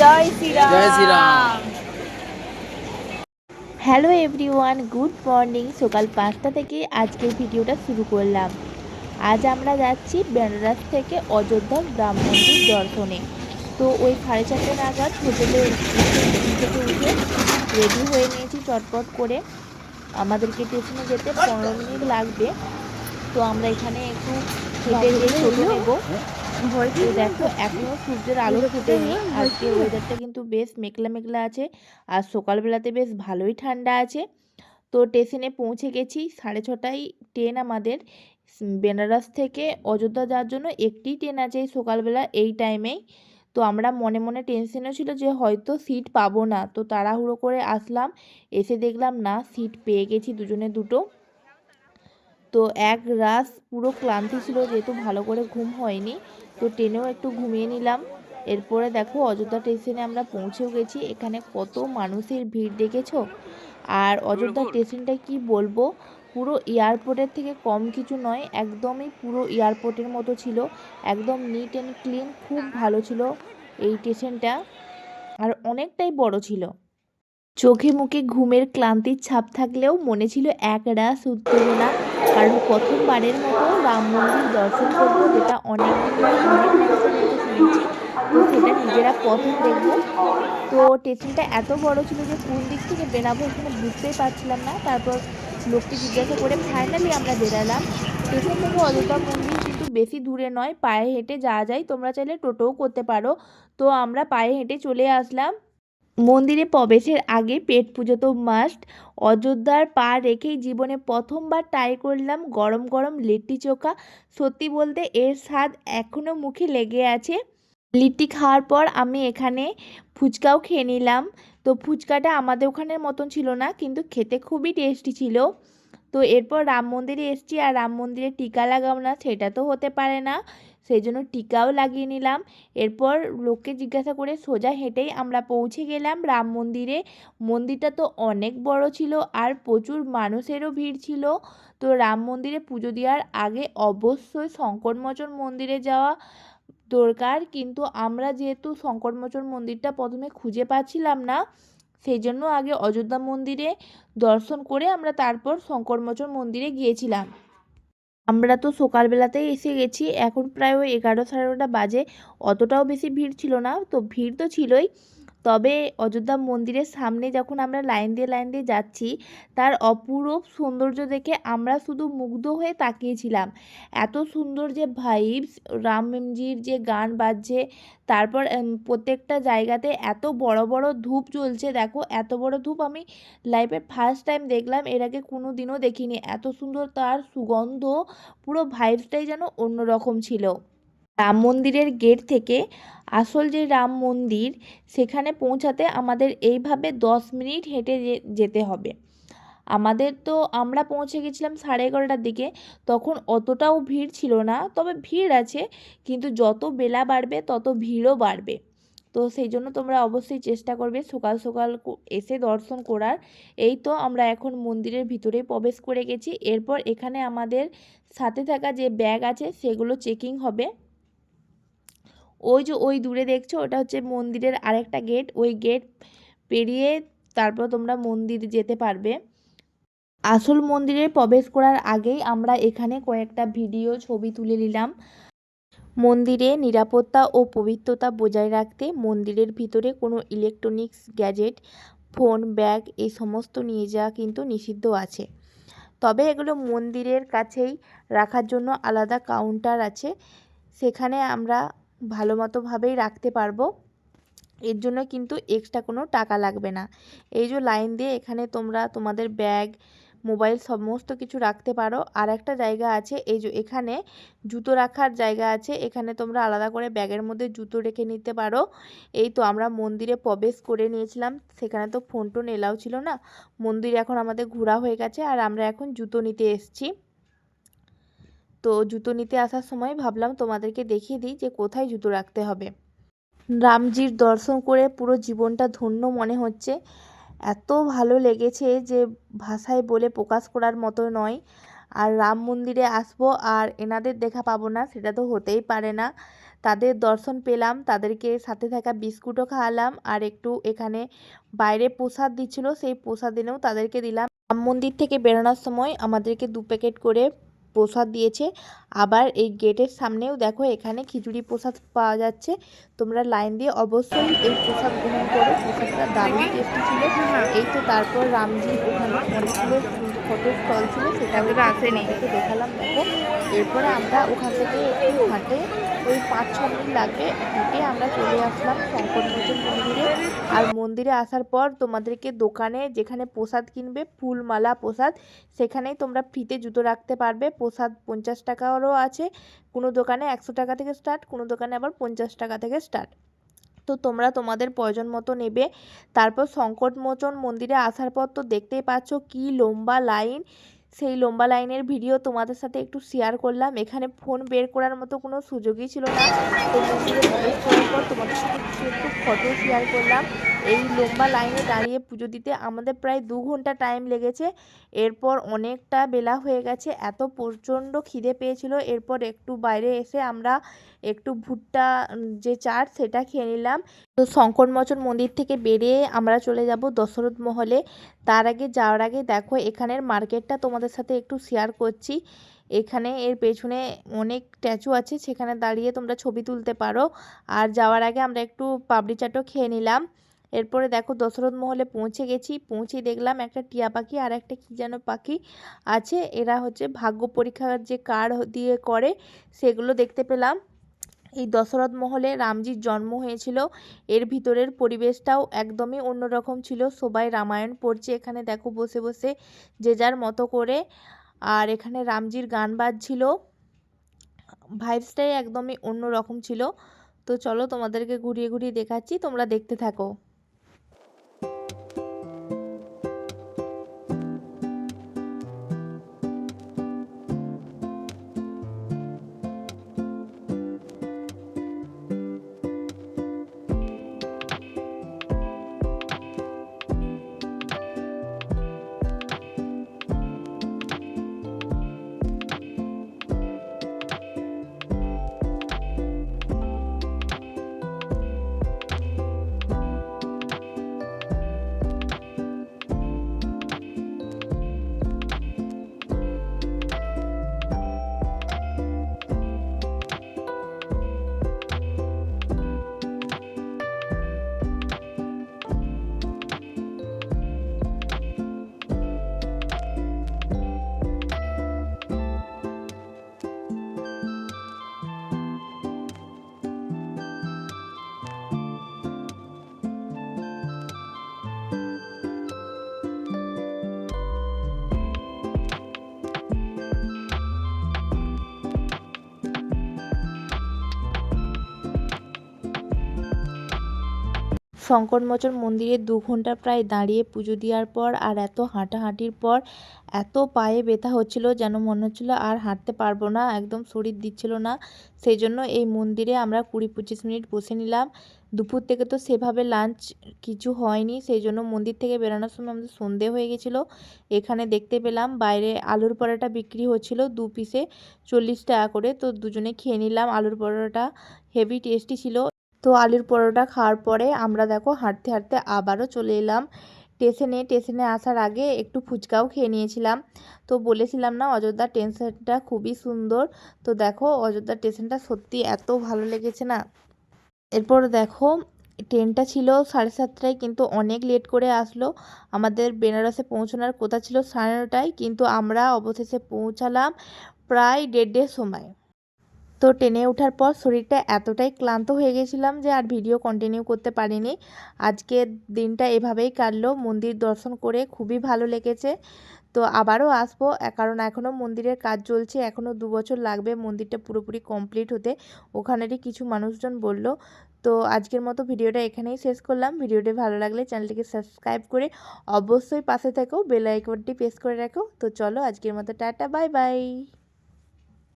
জয় শ্রীরাম। জয় Shri Ram. Hello everyone good morning সকাল পাঁচটা থেকে আজকের ভিডিওটা শুরু করলাম। আজ আমরা যাচ্ছি বেনারস থেকে অযোধ্যা রাম মন্দির দর্শনে। তো ওই সাড়ে চারটে নাগাদ হোটেলে থেকে উঠে রেডি হয়ে নিয়েছি চটপট করে। আমাদেরকে স্টেশনে যেতে পনেরো মিনিট লাগবে। তো আমরা এখানে একটু হেঁটে গিয়ে টোটো নেব। তো দেখো, এখনও সূর্যের আলো ফুটেনি। আজকে ওয়েদারটা কিন্তু বেশ মেঘলা মেঘলা আছে। আর সকালবেলাতে বেশ ভালোই ঠান্ডা আছে। তো স্টেশনে পৌঁছে গেছি, সাড়ে ছটায় ট্রেন আমাদের বেনারস থেকে অযোধ্যা যাওয়ার জন্য একটি ট্রেন আছে সকালবেলা এই টাইমেই তো আমরা মনে মনে টেনশনও ছিল যে হয়তো সিট পাবো না। তো তাড়াহুড়ো করে আসলাম, এসে দেখলাম না সিট পেয়ে গেছি দুজনে দুটো। তো এক রাস পুরো ক্লান্তি ছিল যেহেতু ভালো করে ঘুম হয়নি তো ট্রেনেও একটু ঘুমিয়ে নিলাম। এরপরে দেখো অযোধ্যা স্টেশনে আমরা পৌঁছেও গেছি। এখানে কত মানুষের ভিড় দেখেছ? আর অযোধ্যা স্টেশনটা কি বলব? পুরো এয়ারপোর্টের থেকে কম কিছু নয় একদমই পুরো এয়ারপোর্টের মতো ছিল। একদম নিট অ্যান্ড ক্লিন খুব ভালো ছিল এই স্টেশনটা। আর অনেকটাই বড় ছিল। চোখে মুখে ঘুমের ক্লান্তির ছাপ থাকলেও মনে ছিল এক রাস উত্তেজনা। কারণ প্রথমবারের মতো রাম মন্দির দর্শন করব যেটা অনেক তো সেটা নিজেরা প্রথম দেখব। তো স্টেশনটা এত বড় ছিল যে কোন দিক থেকে বেরাবো এখানে বুঝতেই পারছিলাম না। তারপর লোককে জিজ্ঞাসা করে ফাইনালি আমরা বেরালাম। স্টেশন থেকে অযোধ্যা মন্দির কিন্তু বেশি দূরে নয়, পায়ে হেঁটে যাওয়া যায়। তোমরা চাইলে টোটোও করতে পারো। তো আমরা পায়ে হেঁটে চলে আসলাম। মন্দিরে প্রবেশের আগে পেট পুজো তো মাস্ট অযোধ্যার পা রেখেই জীবনে প্রথমবার ট্রাই করলাম গরম গরম লিট্টি চোখা। সত্যি বলতে এর স্বাদ এখনও মুখে লেগে আছে। লিট্টি খাওয়ার পর আমি এখানে ফুচকাও খেয়ে নিলাম। তো ফুচকাটা আমাদের ওখানের মতন ছিল না, কিন্তু খেতে খুবই টেস্টি ছিল। তো এরপর রাম মন্দিরে এসেছি আর রাম মন্দিরে টিকা লাগাবো না সেটা তো হতে পারে না। সেই জন্য টিকাও লাগিয়ে নিলাম। এরপর লোককে জিজ্ঞাসা করে সোজা হেঁটেই আমরা পৌঁছে গেলাম রাম মন্দিরে। মন্দিরটা তো অনেক বড় ছিল আর প্রচুর মানুষেরও ভিড় ছিল। তো রাম মন্দিরে পুজো দেওয়ার আগে অবশ্যই শঙ্করমোচন মন্দিরে যাওয়া দরকার। কিন্তু আমরা যেহেতু শঙ্করমোচন মন্দিরটা প্রথমে খুঁজে পাচ্ছিলাম না, সেই জন্য আগে অযোধ্যা মন্দিরে দর্শন করে আমরা তারপর শঙ্করমোচন মন্দিরে গিয়েছিলাম। আমরা তো সকালবেলাতেই এসে গেছি, এখন প্রায় ওই এগারো সাড়ে বাজে, অতটাও বেশি ভিড় ছিল না, তো ভিড় তো ছিলই। তবে অযোধ্যা মন্দিরের সামনে যখন আমরা লাইন দিয়ে লাইন দিয়ে যাচ্ছি, তার অপূরূপ সৌন্দর্য দেখে আমরা শুধু মুগ্ধ হয়ে তাকিয়েছিলাম। এত সুন্দর যে ভাইবস রামজির যে গান বাজছে, তারপর প্রত্যেকটা জায়গাতে এত বড় বড় ধূপ জ্বলছে, দেখো, এত বড় ধূপ আমি লাইফে ফার্স্ট টাইম দেখলাম, এর আগে কোনো দিনও দেখিনি। এত সুন্দর তার সুগন্ধ, পুরো ভাইবসটাই যেন অন্যরকম ছিল। রাম মন্দিরের গেট থেকে আসল যে রাম মন্দির, সেখানে পৌঁছাতে আমাদের এইভাবে দশ মিনিট হেঁটে যেতে হবে। আমাদের তো আমরা পৌঁছে গেছিলাম সাড়ে এগারোটার দিকে, তখন অতটাও ভিড় ছিল না, তবে ভিড় আছে, কিন্তু যত বেলা বাড়বে, তত ভিড়ও বাড়বে। তো সেই জন্য তোমরা অবশ্যই চেষ্টা করবে সকাল সকাল এসে দর্শন করার। এই তো আমরা এখন মন্দিরের ভিতরে প্রবেশ করে গেছি। এরপর এখানে আমাদের সাথে থাকা যে ব্যাগ আছে, সেগুলো চেকিং হবে। ওই যে ওই দূরে দেখছ, ওটা হচ্ছে মন্দিরের আরেকটা গেট ওই গেট পেরিয়ে তারপর তোমরা মন্দির যেতে পারবে। আসল মন্দিরে প্রবেশ করার আগেই আমরা এখানে কয়েকটা ভিডিও, ছবি তুলে নিলাম। মন্দিরে নিরাপত্তা ও পবিত্রতা বজায় রাখতে মন্দিরের ভিতরে কোনো ইলেকট্রনিক্স গ্যাজেট ফোন ব্যাগ এই সমস্ত নিয়ে যাওয়া কিন্তু নিষিদ্ধ আছে। তবে এগুলো মন্দিরের কাছেই রাখার জন্য আলাদা কাউন্টার আছে। সেখানে আমরা ভালো মতোভাবেই রাখতে পারব। এর জন্য কিন্তু এক্সট্রা কোনো টাকা লাগবে না। এই যে লাইন দিয়ে এখানে তোমরা তোমাদের ব্যাগ মোবাইল সমস্ত কিছু রাখতে পারো। আর একটা জায়গা আছে, এই যে এখানে জুতো রাখার জায়গা আছে। এখানে তোমরা আলাদা করে ব্যাগের মধ্যে জুতো রেখে নিতে পারো। এই তো আমরা মন্দিরে প্রবেশ করে নিয়েছিলাম। সেখানে তো ফোন টোন এলাও ছিল না। মন্দির এখন আমাদের ঘোরা হয়ে গেছে আর আমরা এখন জুতো নিতে এসেছি। তো জুতো নিতে আসার সময় ভাবলাম তোমাদেরকে দেখিয়ে দিই যে কোথায় জুতো রাখতে হবে। রামজির দর্শন করে পুরো জীবনটা ধন্য মনে হচ্ছে। এত ভালো লেগেছে যে ভাষায় বলে প্রকাশ করার মতো নয়। আর রাম মন্দিরে আসব আর এনাদের দেখা পাবো না, সেটা তো হতেই পারে না। তাদের দর্শন পেলাম, তাদেরকে সাথে থাকা বিস্কুটও খাওয়ালাম আর একটু এখানে বাইরে প্রসাদ দিচ্ছিল, সেই প্রসাদ এনেও তাদেরকে দিলাম। রাম মন্দির থেকে বেরোনোর সময় আমাদেরকে দু প্যাকেট করে প্রসাদ দিয়েছে। আবার এই গেটের সামনেও দেখো এখানে খিচুড়ি প্রসাদ পাওয়া যাচ্ছে। তোমরা লাইন দিয়ে অবশ্যই এই প্রসাদ গ্রহণ করো। প্রসাদটা দারুণ টেস্টি ছিল। এই তো তারপর রামজি ওখানে অনেকগুলো ফটো স্টল ছিল সেটা আমরা তোমাদেরকে দেখালাম। দেখো এরপরে আমরা ওখান থেকে একটু হাঁটে ওই পাঁচ ছ মিনিট লাগবে হেঁটে আমরা চলে আসলাম শঙ্করমোচন মন্দিরে। আর মন্দিরে আসার পর তোমাদেরকে দোকানে যেখানে প্রসাদ কিনবে, ফুলমালা প্রসাদ, সেখানেই তোমরা ফ্রিতে জুতো রাখতে পারবে। প্রসাদ পঞ্চাশ টাকারও আছে। কোনো দোকানে একশো টাকা থেকে স্টার্ট কোনো দোকানে আবার পঞ্চাশ টাকা থেকে স্টার্ট তো তোমরা তোমাদের প্রয়োজন মতো নেবে। তারপর সংকটমোচন মন্দিরে আসার পর তো দেখতেই পাচ্ছ কি লম্বা লাইন সেই লম্বা লাইনের ভিডিও তোমাদের সাথে একটু শেয়ার করলাম। এখানে ফোন বের করার মতো কোনো সুযোগই ছিল না। তোমাদের সাথে একটু ফটো শেয়ার করলাম। এই লম্বা লাইনে দাঁড়িয়ে পুজো দিতে আমাদের প্রায় দু ঘণ্টা টাইম লেগেছে। এরপর অনেকটা বেলা হয়ে গেছে। এত প্রচণ্ড খিদে পেয়েছিল। এরপর একটু বাইরে এসে আমরা একটু ভুট্টা যে চাট সেটা খেয়ে নিলাম। তো শঙ্করমোচন মন্দির থেকে বেরিয়ে আমরা চলে যাব দশরথ মহলে। তার আগে যাওয়ার আগে দেখো, এখানের মার্কেটটা তোমাদের সাথে একটু শেয়ার করছি। এখানে এর পেছনে অনেক স্ট্যাচু আছে, সেখানে দাঁড়িয়ে তোমরা ছবি তুলতে পারো। আর যাওয়ার আগে আমরা একটু পাপড়ি চাটও খেয়ে নিলাম। এরপরে দেখো দশরথ মহলে পৌঁছে গেছি। পৌঁছে দেখলাম একটা টিয়া পাখি আর একটা কী যেন পাখি আছে। এরা হচ্ছে ভাগ্য পরীক্ষার যে কার্ড দিয়ে করে, সেগুলো দেখতে পেলাম। এই দশরথ মহলে রামজির জন্ম হয়েছিল। এর ভিতরের পরিবেশটাও একদমই অন্যরকম ছিল। সবাই রামায়ণ পড়ছে। এখানে দেখো বসে বসে যে যার মতো করে। আর এখানে রামজির গান বাজছিল। ভাইবসটাই একদমই অন্যরকম ছিল। তো চলো তোমাদেরকে ঘুরিয়ে ঘুরিয়ে দেখাচ্ছি। তোমরা দেখতে থাকো। শঙ্করমোচন মন্দিরে দু ঘণ্টা প্রায় দাঁড়িয়ে পুজো দেওয়ার পর আর এত হাঁটাহাঁটির পর এত পায়ে ব্যথা হচ্ছিল যেন মনে হচ্ছিল আর হাঁটতে পারব না, একদম শরীর দিচ্ছিল না। সেই জন্য এই মন্দিরে আমরা কুড়ি পঁচিশ মিনিট বসে নিলাম। দুপুর থেকে তো সেভাবে লাঞ্চ কিছু হয়নি সেই জন্য মন্দির থেকে বেরোনোর সময় আমাদের সন্ধে হয়ে গেছিল। এখানে দেখতে পেলাম বাইরে আলুর পরোটা বিক্রি হচ্ছিল দু পিসে চল্লিশ টাকা করে। তো দুজনে খেয়ে নিলাম আলুর পরোটা। হেভি টেস্টি ছিল। তো আলুর পরোটা খাওয়ার পরে আমরা দেখো হাঁটতে হাঁটতে আবারও চলে এলাম। স্টেশনে স্টেশনে আসার আগে একটু ফুচকাও খেয়ে নিয়েছিলাম। তো বলেছিলাম না, অযোধ্যা স্টেশনটা খুবই সুন্দর। তো দেখো অযোধ্যা স্টেশনটা সত্যি এত ভালো লেগেছে না। এরপর দেখো ট্রেনটা ছিল সাড়ে সাতটায়, কিন্তু অনেক লেট করে আসলো। আমাদের বেনারসে পৌঁছানোর কথা ছিল সাড়ে নটায়, কিন্তু আমরা অবশেষে পৌঁছালাম প্রায় দেড় সময়। তো টেনে ওঠার পর শরীরটা এতটাই ক্লান্ত হয়ে গেছিলাম যে আর ভিডিও কন্টিনিউ করতে পারিনি। আজকের দিনটা এভাবেই কাটলো। মন্দির দর্শন করে খুবই ভালো লেগেছে। তো আবারও আসব। কারণ এখনও মন্দিরের কাজ চলছে। এখনও দু বছর লাগবে মন্দিরটা পুরোপুরি কমপ্লিট হতে। ওখানেরই কিছু মানুষজন বলল। তো আজকের মতো ভিডিওটা এখানেই শেষ করলাম। ভিডিওটি ভালো লাগলে চ্যানেলটিকে সাবস্ক্রাইব করে অবশ্যই পাশে থেকো বেল আইকনটি প্রেস করে রাখো। তো চলো আজকের মতো টাটা বাই বাই